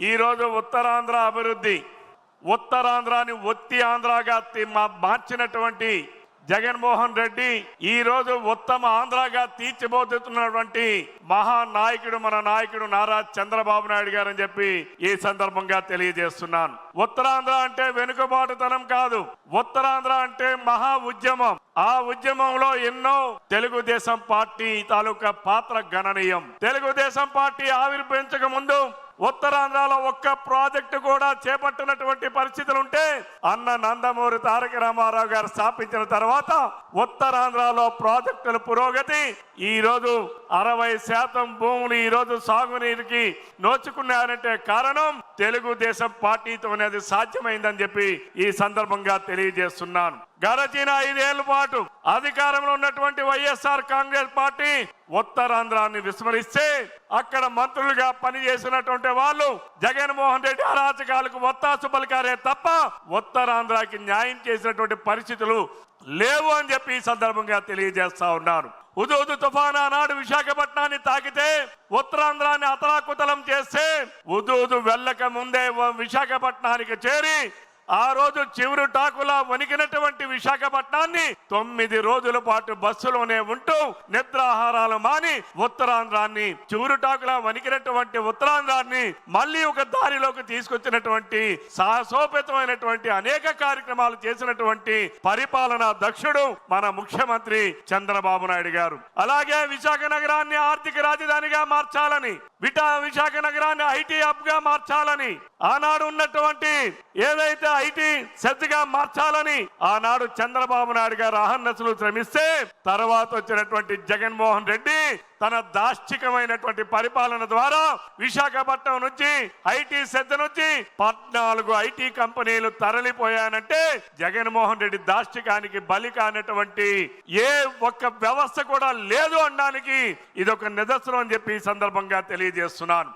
ఈరోజు ఉత్తరాంధ్ర అభివృద్ధి ఉత్తరాంధ్రాని ఒత్తి ఆంధ్రగా మా- మార్చినటువంటి జగన్మోహన్ రెడ్డి ఈ రోజు ఉత్తమ ఆంధ్రాగా తీర్చిబోతున్నటువంటి మహానాయకుడు మన నాయకుడు నారా చంద్రబాబు నాయుడు గారు అని చెప్పి ఈ సందర్భంగా తెలియజేస్తున్నాను. ఉత్తరాంధ్ర అంటే వెనుకబాటుతనం కాదు. ఉత్తరాంధ్ర అంటే మహా ఉద్యమం. ఆ ఉద్యమంలో ఎన్నో తెలుగుదేశం పార్టీ తాలూకా పాత్ర గణనీయం. తెలుగుదేశం పార్టీ ఆవిర్భవించక ముందు ఉత్తరాంధ్రలో ఒక్క ప్రాజెక్టు కూడా చేపట్టినటువంటి పరిస్థితులు ఉంటే అన్న నందమూరి తారక రామారావు గారు స్థాపించిన తర్వాత ఉత్తరాంధ్రలో ప్రాజెక్టుల పురోగతి ఈ రోజు అరవై శాతం భూములు ఈ రోజు సాగునీరుకి నోచుకున్నారంటే కారణం తెలుగుదేశం పార్టీతోనే అది సాధ్యమైందని చెప్పి ఈ సందర్భంగా తెలియజేస్తున్నాను. గడచిన ఐదేళ్ళ పాటు అధికారంలో ఉన్నటువంటి వైఎస్ఆర్ కాంగ్రెస్ పార్టీ ఉత్తరాంధ్రాన్ని విస్మరిస్తే అక్కడ మంత్రులుగా పనిచేసినటువంటి వాళ్ళు జగన్మోహన్ రెడ్డి అరాచకాలకు ఒత్తాసు పలికారే తప్ప ఉత్తరాంధ్రకి న్యాయం చేసినటువంటి పరిస్థితులు లేవు అని చెప్పి ఈ సందర్భంగా తెలియజేస్తా ఉన్నాను ఉదూదు తుఫానా నాడు విశాఖపట్నాన్ని తాకితే ఉత్తరాంధ్రాన్ని అతలాకుతలం చేస్తే ఉదూదు వెళ్ళక ముందే విశాఖపట్నానికి చేరి ఆ రోజు చివరి టాకులా వణికినటువంటి విశాఖపట్నాన్ని తొమ్మిది రోజుల పాటు బస్సులోనే ఉంటూ నిద్రాహారాలు మాని ఉత్తరాంధ్రాన్ని చివరి టాకులా వణికినటువంటి ఉత్తరాంధ్రాన్ని మళ్ళీ ఒక దారిలోకి తీసుకొచ్చినటువంటి సాహసోపేతమైనటువంటి అనేక కార్యక్రమాలు చేసినటువంటి పరిపాలనా దక్షుడు మన ముఖ్యమంత్రి చంద్రబాబు నాయుడు గారు. అలాగే విశాఖ నగరాన్ని ఆర్థిక రాజధానిగా మార్చాలని విటా విశాఖ నగరాన్ని ఐటీ హబ్గా మార్చాలని ఆనాడు ఉన్నటువంటి ఏదైతే ఐటీ శ్రద్ధగా మార్చాలని ఆనాడు చంద్రబాబు నాయుడు గారు అహర్నసులు శ్రమిస్తే తర్వాత వచ్చినటువంటి జగన్మోహన్ రెడ్డి తన దాష్టికమైనటువంటి పరిపాలన ద్వారా విశాఖపట్నం నుంచి ఐటీ శ్రద్ధ నుంచి పద్నాలుగు ఐటీ కంపెనీలు తరలిపోయానంటే జగన్మోహన్ రెడ్డి దాష్టికానికి బలి కానటువంటి ఏ ఒక్క వ్యవస్థ కూడా లేదు అనడానికి ఇది ఒక నిదర్శనం అని చెప్పి ఈ సందర్భంగా తెలియజేస్తున్నాను.